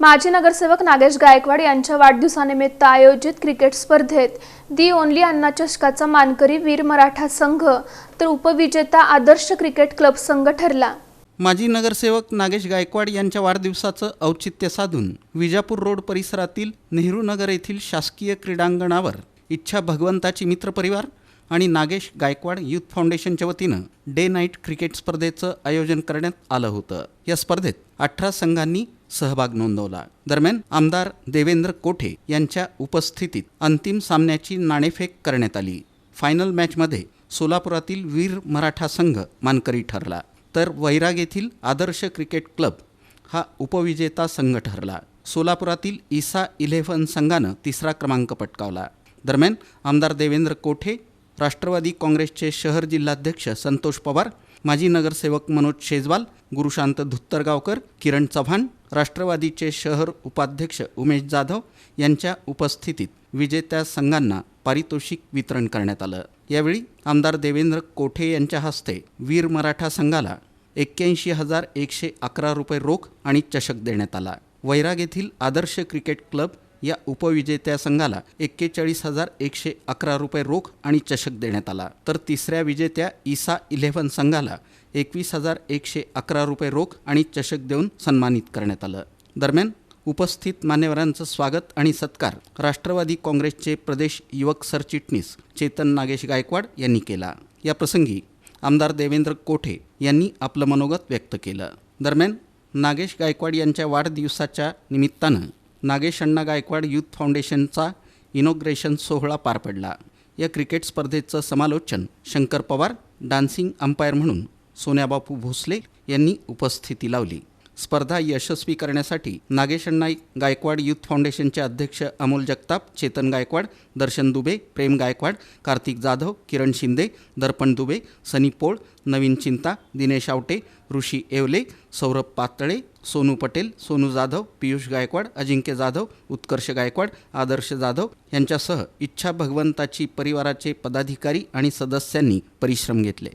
माजी नगरसेवक नागेश गायकवाड यांच्या वाढदिवसानिमित्त आयोजित क्रिकेट स्पर्धेत दी ओनली अण्णा चषकाचा मानकरी वीर मराठा संघ तर उपविजेता आदर्श क्रिकेट क्लब संघ ठरला. माजी नगरसेवक नागेश गायकवाड यांच्या वाढदिवसाचं औचित्य साधून विजापूर रोड परिसरातील नेहरू नगर येथील शासकीय क्रीडांगणावर इच्छा भगवंताची मित्रपरिवार आणि नागेश गायकवाड यूथ फाउंडेशनच्या वतीनं डे नाईट क्रिकेट स्पर्धेचं आयोजन करण्यात आलं होतं. या स्पर्धेत अठरा संघांनी सहभाग नोंदवला. दरम्यान आमदार देवेंद्र कोठे यांच्या उपस्थितीत अंतिम सामन्याची नाणेफेक करण्यात आली. फायनल मॅचमध्ये सोलापुरातील वीर मराठा संघ मानकरी ठरला. तर वैराग येथील आदर्श क्रिकेट क्लब हा उपविजेता संघ ठरला. सोलापुरातील ईसा इलेव्हन संघानं तिसरा क्रमांक पटकावला. दरम्यान आमदार देवेंद्र कोठे राष्ट्रवादी काँग्रेसचे शहर जिल्हाध्यक्ष संतोष पवार माजी नगरसेवक मनोज शेजवाल गुरुशांत धुत्तरगावकर किरण चव्हाण राष्ट्रवादीचे शहर उपाध्यक्ष उमेश जाधव यांच्या उपस्थितीत विजेत्या संघांना पारितोषिक वितरण करण्यात आलं. यावेळी आमदार देवेंद्र कोठे यांच्या हस्ते वीर मराठा संघाला एक्क्याऐंशी हजार एकशे अकरा रुपये रोख आणि चषक देण्यात आला. वैराग येथील आदर्श क्रिकेट क्लब या उपविजेत्या संघाला एक्केचाळीस हजार एकशे अकरा रुपये रोख आणि चषक देण्यात आला. तर तिसऱ्या विजेत्या ईसा इलेव्हन संघाला एकवीस हजार एकशे अकरा रुपये रोख आणि चषक देऊन सन्मानित करण्यात आलं. दरम्यान उपस्थित मान्यवरांचं स्वागत आणि सत्कार राष्ट्रवादी काँग्रेसचे प्रदेश युवक सरचिटणीस चेतन नागेश गायकवाड यांनी केला. या प्रसंगी आमदार देवेंद्र कोठे यांनी आपलं मनोगत व्यक्त केलं. दरम्यान नागेश गायकवाड यांच्या वाढदिवसाच्या निमित्तानं नागेश अण्णा गायकवाड यूथ फाउंडेशनचा इनॉग्रेशन सोहळा पार पडला. या क्रिकेट स्पर्धेचं समालोचन शंकर पवार डान्सिंग अंपायर म्हणून सोन्याबापू भोसले यांनी उपस्थिती लावली. स्पर्धा यशस्वी करण्यासाठी नागेश अण्णा गायकवाड युथ फाउंडेशनचे अध्यक्ष अमोल जगताप चेतन गायकवाड दर्शन दुबे प्रेम गायकवाड कार्तिक जाधव किरण शिंदे दर्पण दुबे सनी पोळ नवीन चिंता दिनेश आवटे ऋषी येवले सौरभ पातळे सोनू पटेल सोनू जाधव पियुष गायकवाड अजिंक्य जाधव उत्कर्ष गायकवाड आदर्श जाधव यांच्यासह इच्छा भगवंताची परिवाराचे पदाधिकारी आणि सदस्यांनी परिश्रम घेतले.